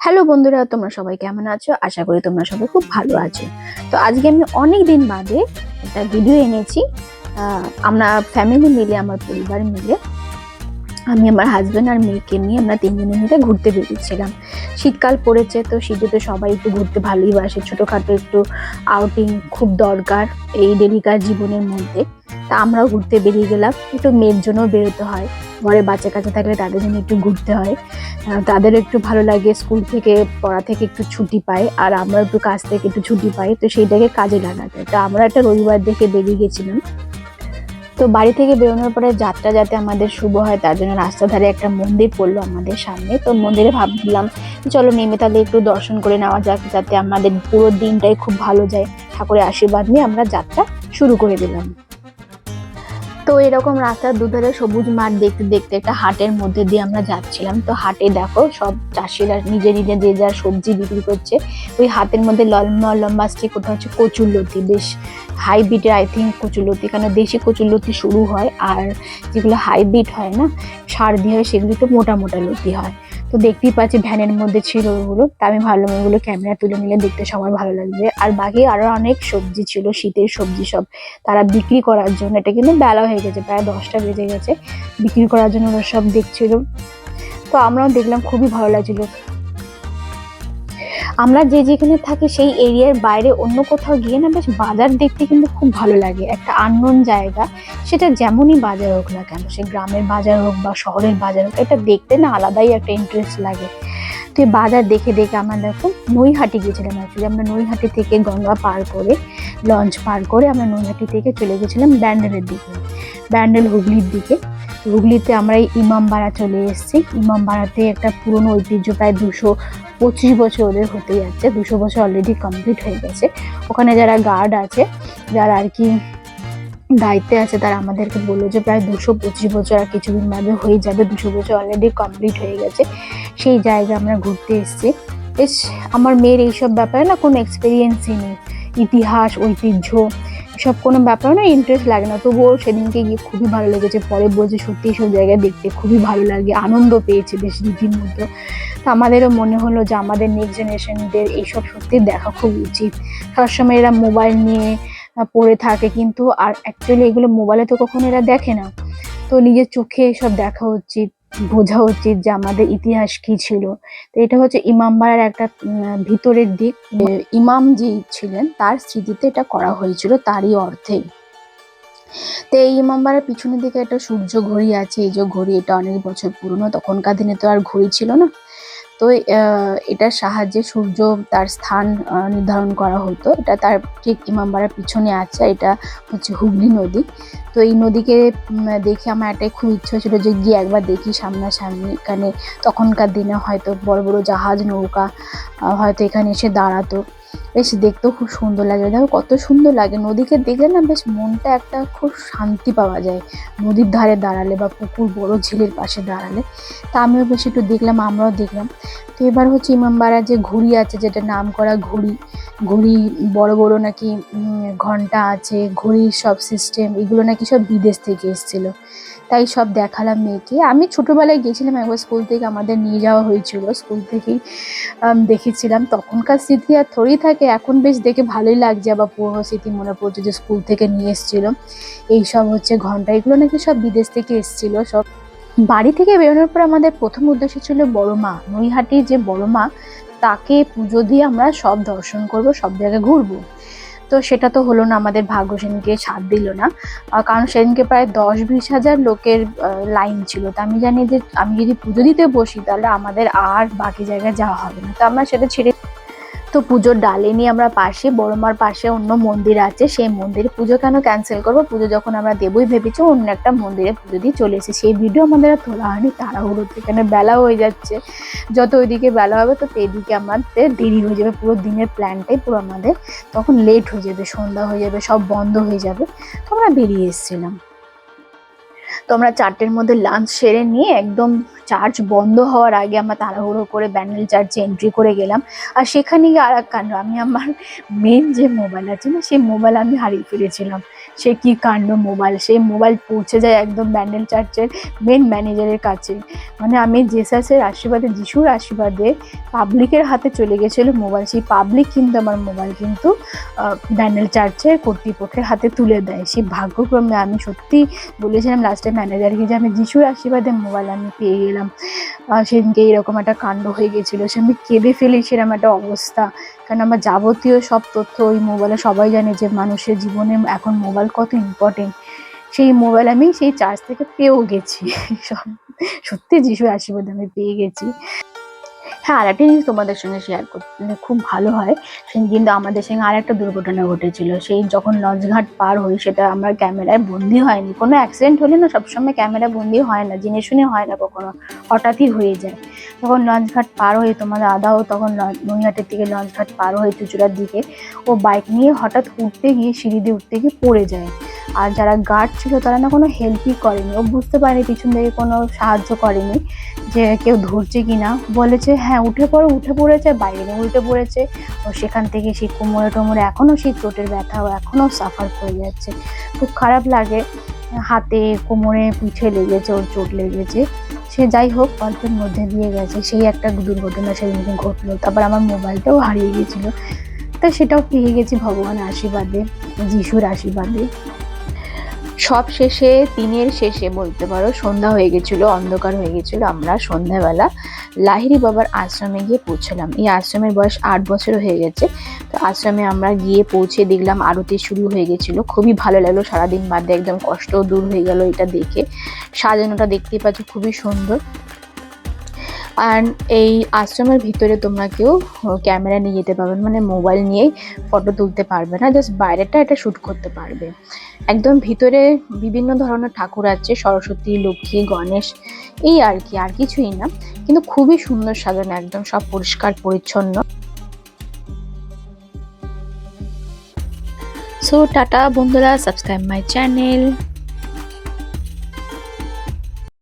Hello বন্ধুরা, তোমরা সবাই কেমন আছো? আশা করি তোমরা সবাই খুব ভালো আছো। তো আজকে আমি অনেক দিন বাদে একটা ভিডিও এনেছি। আমরা ফ্যামিলি মিলে, আমার পরিবার মিলে। আমি আমার হাজব্যান্ড আর মেয়েকে নিয়ে আমরা তিনজনে মিলে ঘুরতে বেরিয়েছিলাম। শীতকাল পড়েছে তো শীতে তো সবাই একটু ঘুরতে ভালোই বাসে। ছোটোখাটো একটু আউটিং খুব দরকার এই ডেলিকার জীবনের মধ্যে। তা আমরাও ঘুরতে বেরিয়ে গেলাম। একটু মেয়ের জন্য বেরোতে হয়। ঘরে বাচ্চা কাচ্চা থাকলে তাদের জন্য একটু ঘুরতে হয়। আহ, তাদেরও একটু ভালো লাগে স্কুল থেকে পড়া থেকে একটু ছুটি পায় আর আমরা একটু কাজ থেকে একটু ছুটি পাই। তো সেইটাকে কাজে লাগাতে তো আমরা একটা রবিবার দেখে বেরিয়ে গেছিলাম। তো বাড়ি থেকে বেরোনোর পরে যাত্রা যাতে আমাদের শুভ হয়, তার জন্য রাস্তা ধারে একটা মন্দির পড়ল আমাদের সামনে। তো মন্দিরে ভাবলাম চলো নেমে তাহলে একটু দর্শন করে নেওয়া যাক, যাতে আমাদের পুরো দিনটাই খুব ভালো যায়। ঠাকুরের আশীর্বাদ নিয়ে আমরা যাত্রা শুরু করে দিলাম। তো এরকম রাস্তার দুধারে সবুজ মাঠ দেখতে দেখতে একটা হাটের মধ্যে দিয়ে আমরা যাচ্ছিলাম। তো হাটে দেখো, সব চাষিরা নিজে নিজে যে যার সবজি বিক্রি করছে, ওই হাতের মধ্যে লম্বা লম্বা স্টিক ওটা হচ্ছে কচুরলতি বেশ হাইব্রিডের আই থিঙ্ক কচুরলতি কারণ দেশি কচুরলতি শুরু হয়, আর যেগুলো হাইব্রিড হয় না, সার দিয়ে হয়, সেগুলো তো মোটা মোটা লতি হয়। তো দেখতেই পাচ্ছি ভ্যানের মধ্যে ছিল ওগুলো। তা আমি ভাবলাম ওগুলো ক্যামেরা তুলে নিলে দেখতে সবার ভালো লাগবে। আর বাকি আরও অনেক সবজি ছিল, শীতের সবজি সব। তারা বিক্রি করার জন্য, এটা কিন্তু বেলা হয়ে গেছে, প্রায় দশটা বেজে গেছে। বিক্রি করার জন্য ওরা সব দেখছিল। তো আমরাও দেখলাম, খুবই ভালো লাগছিল। আমরা যে যেখানে থাকি সেই এরিয়ার বাইরে অন্য কোথাও গিয়ে না বেশ বাজার দেখতে কিন্তু খুব ভালো লাগে। একটা আননোন জায়গা, সেটা যেমনই বাজার হোক না কেন, সে গ্রামের বাজার হোক বা শহরের বাজার হোক, এটা দেখতে না আলাদাই একটা ইন্টারেস্ট লাগে। তো বাজার দেখে দেখে আমরা দেখো নৈহাটি গেছিলাম অ্যাকচুয়ালি আমরা নৈহাটি থেকে গঙ্গা পার করে, লঞ্চ পার করে আমরা নৈহাটি থেকে চলে গেছিলাম ব্যান্ডেলের দিকে, ব্যান্ডেল হুগলির দিকে। হুগলিতে আমরা এই ইমামবাড়া চলে এসেছি। ইমামবাড়াতে একটা পুরনো ঐতিহ্য প্রায় দুশো পঁচিশ বছর ওদের হতে যাচ্ছে, দুশো বছর অলরেডি কমপ্লিট হয়ে গেছে। ওখানে যারা গার্ড আছে, যারা আর কি দায়িত্বে আছে, তারা আমাদেরকে বলল যে প্রায় দুশো পঁচিশ বছর আর কিছুদিন বাদে হয়ে যাবে, দুশো বছর অলরেডি কমপ্লিট হয়ে গেছে। সেই জায়গা আমরা ঘুরতে এসেছি। বেশ, আমার মেয়ের এইসব ব্যাপারে না কোনো এক্সপিরিয়েন্সই নেই। ইতিহাস, ঐতিহ্য সব কোনো ব্যাপারে না ইন্টারেস্ট লাগে না। তবুও সেদিনকে গিয়ে খুবই ভালো লেগেছে। পরে বলছে সত্যি সব জায়গায় দেখতে খুবই ভালো লাগে, আনন্দ পেয়েছে বেশ রীতিমতো তো আমাদেরও মনে হলো যে আমাদের নেক্সট জেনারেশনদের এইসব সত্যি দেখা খুব উচিত। সবসময় এরা মোবাইল নিয়ে পড়ে থাকে কিন্তু আর অ্যাকচুয়ালি এগুলো মোবাইলে তো কখনো এরা দেখে না। তো নিজের চোখে এসব দেখা উচিত। বোঝা উচিত যে আমাদের ইতিহাস কি ছিল। তো এটা হচ্ছে ইমামবাড়ার একটা ভিতরের দিক। ইমাম যে ছিলেন, তার স্মৃতিতে এটা করা হয়েছিল, তারই অর্থে তো এই ইমামবাড়ার পিছনের দিকে একটা সূর্য ঘড়ি আছে, এই যে ঘড়ি এটা অনেক বছর পুরনো, তখনকার দিনে তো আর ঘড়ি ছিল না। তো এটার সাহায্যে সূর্য তার স্থান নির্ধারণ করা হতো। এটা তার ঠিক ইমামবাড়ার পিছনে আছে, এটা হচ্ছে হুগলি নদী। তো এই নদীকে দেখে আমার একটাই খুব ইচ্ছা ছিল যে গিয়ে একবার দেখি সামনাসামনি। এখানে তখনকার দিনে হয়তো বড় বড় জাহাজ, নৌকা হয়তো এখানে এসে দাঁড়াতো। বেশ দেখতেও খুব সুন্দর লাগে। দেখো কত সুন্দর লাগে। নদীকে দেখলে না বেশ মনটা একটা খুব শান্তি পাওয়া যায়। নদীর ধারে দাঁড়ালে বা পুকুর বড় ঝিলের পাশে দাঁড়ালে। তা আমিও বেশ একটু দেখলাম, আমরাও দেখলাম। তো এবার হচ্ছে ইমামবাড়ার যে ঘুড়ি আছে যেটা নাম করা ঘুড়ি ঘুড়ি বড় বড় নাকি ঘণ্টা আছে, ঘুড়ির সব সিস্টেম এগুলো নাকি সব বিদেশ থেকে এসেছিল। তাই সব দেখালাম মেয়েকে। আমি ছোটোবেলায় গেছিলাম একবার স্কুল থেকে, আমাদের নিয়ে যাওয়া হয়েছিল। স্কুল থেকেই দেখেছিলাম। তখনকার স্মৃতি আর থোড়ি থাকে, এখন বেশ দেখে ভালোই লাগছে। আবার পুরোনো স্মৃতি মনে পড়ছে যে স্কুল থেকে নিয়ে এসেছিল। এইসব হচ্ছে ঘণ্টা। এগুলো নাকি সব বিদেশ থেকে এসেছিল। সব বাড়ি থেকে বেরোনোর পর আমাদের প্রথম উদ্দেশ্য ছিল বড় মা। নৈহাটির যে বড় মা, তাকে পুজো দিয়ে আমরা সব দর্শন করব, সব জায়গায় ঘুরবো। তো সেটা তো হলো না, আমাদের ভাগ্য সেদিনকে সাথ দিল না। কারণ সেদিনকে প্রায় দশ বিশ হাজার লোকের লাইন ছিল। তো আমি জানি যে আমি যদি পুজো দিতে বসি, তাহলে আমাদের আর বাকি জায়গায় যাওয়া হবে না। তো আমরা সেটা ছেড়ে তো পুজোর ডালে নিয়ে আমরা পাশে, বড়মার পাশে অন্য মন্দির আছে, সেই মন্দিরে পুজো কেন ক্যান্সেল করব? পুজো যখন আমরা দেবই ভেবেছি, অন্য একটা মন্দিরে পুজো দিয়ে চলে এসেছি। সেই ভিডিও আমাদের আর তোলা হয়নি তাড়াহুড়োতে এখানে বেলা হয়ে যাচ্ছে। যত ওইদিকে বেলা হবে, তো এদিকে আমাদের দেরি হয়ে যাবে, পুরো দিনের প্ল্যানটাই পুরো আমাদের তখন লেট হয়ে যাবে, সন্ধ্যা হয়ে যাবে, সব বন্ধ হয়ে যাবে। তো আমরা বেরিয়ে এসেছিলাম। তো আমরা চারটের মধ্যে লাঞ্চ সেরে নিয়ে একদম চার্চ বন্ধ হওয়ার আগে আমরা তাড়াহুড়ো করে ব্যান্ডেল চার্চে এন্ট্রি করে গেলাম। আর সেখানে গিয়ে আর এক কাণ্ড, আমি আমার মেন যে মোবাইল আছে না, সেই মোবাইল আমি হারিয়ে ফেলেছিলাম। সে কি কাণ্ড মোবাইল সেই মোবাইল পৌঁছে যায় একদম ব্যান্ডেল চার্চের মেন ম্যানেজারের কাছে। মানে আমি জেসাসের আশীর্বাদে, যিশুর আশীর্বাদে পাবলিকের হাতে চলে গেছিল মোবাইল সেই পাবলিক কিন্তু আমার মোবাইল কিন্তু ব্যান্ডেল চার্চের কর্তৃপক্ষের হাতে তুলে দেয়। সেই ভাগ্যক্রমে আমি সত্যি বলেছিলাম ম্যানেজারকে যে আমি যিশুর আশীর্বাদে মোবাইল আমি পেয়ে গেলাম। সেদিনকে এরকম একটা কাণ্ড হয়ে গেছিল। সে আমি কেঁদে ফেলি, সেরকম একটা অবস্থা। কারণ আমার যাবতীয় সব তথ্য ওই মোবাইলে সবাই জানে যে মানুষের জীবনে এখন মোবাইল কত ইম্পর্টেন্ট সেই মোবাইল আমি সেই চার্জ থেকে পেয়েও গেছি। সব- সত্যি যিশুর আশীর্বাদে আমি পেয়ে গেছি। হ্যাঁ আর একটা জিনিস তোমাদের সঙ্গে শেয়ার করতে খুব ভালো হয়। সেই কিন্তু আমাদের সঙ্গে আর একটা দুর্ঘটনা ঘটেছিল। সেই যখন লঞ্চঘাট পার হই, সেটা আমার ক্যামেরায় বন্দি হয়নি। কোনো অ্যাক্সিডেন্ট হলে না সবসময় ক্যামেরা বন্দি হয় না, জেনে শুনে হয় না কখনো। হঠাৎই হয়ে যায়। তখন লঞ্চঘাট পার হয়ে তোমাদের আদাও তখন নৈহাটের দিকে লঞ্চঘাট পার হয়ে চুচুড়ার দিকে, ও বাইক নিয়ে হঠাৎ উঠতে গিয়ে সিঁড়ি দিয়ে উঠতে গিয়ে পড়ে যায়। আর যারা গার্ড ছিল, তারা না কোনো হেল্পই করেনি। ও বুঝতে পারেনি, পিছন থেকে কোনো সাহায্য করেনি যে কেউ ধরছে কি না বলেছে হ্যাঁ উঠে পড়ো, উঠে পড়েছে, বাইরে উল্টে পড়েছে। ও সেখান থেকে সেই কোমরে টোমরে এখনও সেই চোটের ব্যথা এখনও সাফার করে যাচ্ছে। খুব খারাপ লাগে। হাতে, কোমরে পিঠে লেগেছে, ওর চোট লেগেছে। সে যাই হোক অল্পের মধ্যে দিয়ে গেছে। সেই একটা দুর্ঘটনা সেদিনকে ঘটলো। তারপর আমার মোবাইলটাও হারিয়ে গেছিল। তা সেটাও পেয়ে গেছি ভগবানের আশীর্বাদে, যিশুর আশীর্বাদে। সব শেষে, দিনের শেষে বলতে পারো, সন্ধ্যা হয়ে গেছিল, অন্ধকার হয়ে গেছিল, আমরা সন্ধ্যাবেলা লাহিরি বাবার আশ্রমে গিয়ে পৌঁছলাম। এই আশ্রমের বয়স আট বছর হয়ে গেছে। তো আশ্রমে আমরা গিয়ে পৌঁছে দেখলাম আরতি শুরু হয়ে গেছিল। খুবই ভালো লাগল, সারাদিন বাদে একদম কষ্ট দূর হয়ে গেল এটা দেখে। সাজানোটা দেখতে পাচ্ছ, খুবই সুন্দর। আর এই আশ্রমের ভিতরে তোমরা কেউ ক্যামেরা নিয়ে যেতে পারবে মানে মোবাইল নিয়েই ফটো তুলতে পারবে না জাস্ট বাইরেটা এটা শ্যুট করতে পারবে। একদম ভিতরে বিভিন্ন ধরনের ঠাকুর আছে, সরস্বতী, লক্ষ্মী, গণেশ, এই আর কি, আর কিছুই না, কিন্তু খুবই সুন্দর সাজানো, একদম সব পরিষ্কার, পরিচ্ছন্ন। সো টাটা বন্ধুরা সাবস্ক্রাইব মাই চ্যানেল